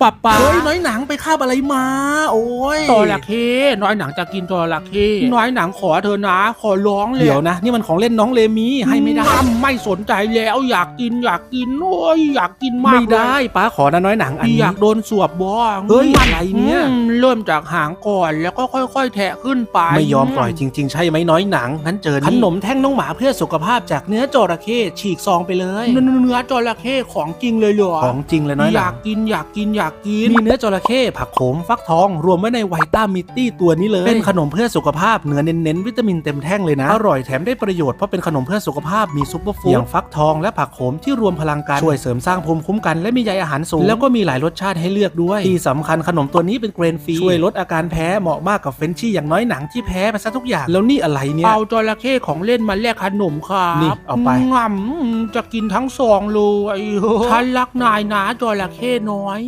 ป้าป้าเฮ้ยน้อยหนังไปคาบอะไรมา โอ้ยจระเข้น้อยหนังจะกินจระเข้น้อยหนังขอเธอนะ ขอร้องเลยเดี๋ยวนะ นี่มันของเล่นน้องเลมีให้ไม่ได้อืไม่สนใจแล้วอยากกินอยากกินโอ้ยอยากกินมากไม่ได้ป้าขอนะน้อยหนังอันพี่นี้อยากโดนสวบบ้องเฮ้ยอะไรเนี่ยอืมเริ่มจากหางก่อนแล้วก็ค่อย ๆ แทะขึ้นไปไม่ยอมปล่อยจริง ๆ ใช่ไหมน้อยหนังงั้นเจอนี่ขนมแท่งน้องหมาเพื่อสุขภาพจากเนื้อจระเข้ฉีกซองไปเลยเนื้อเนื้อจระเข้ของจริงเลยเหรอของจริงเลยน้อยหอนัยางกกินอยากกินอยากกิน มีเนื้อจระเข้ผักโขมฟักทอง รวมไว้ในไวต้ามิตตี้ตัวนี้เลย เป็นขนมเพื่อสุขภาพเนื้อเน้นๆวิตามินเต็มแท่งเลยนะ อร่อยแถมได้ประโยชน์เพราะเป็นขนมเพื่อสุขภาพมีซุปเปอร์ฟู้ดอย่างฟักทองและผักโขมที่รวมพลังกันช่วยเสริมสร้างภูมิคุ้มกันและมีใยอาหารสูง แล้วก็มีหลายรสชาติให้เลือกด้วย ที่สำคัญขนมตัวนี้เป็นเกรนฟรีช่วยลดอาการแพ้เหมาะมากกับเฟรนชี่อย่างน้อยหนังที่แพ้ไปซะทุกอย่างแล้วนี่อะไรเนี่ยเอาจระเข้ของเล่นมาแลกขนมครับนี่เอาไปงำจะกินทั้งสองเลยฉันรักนายนะจระเข้น้อย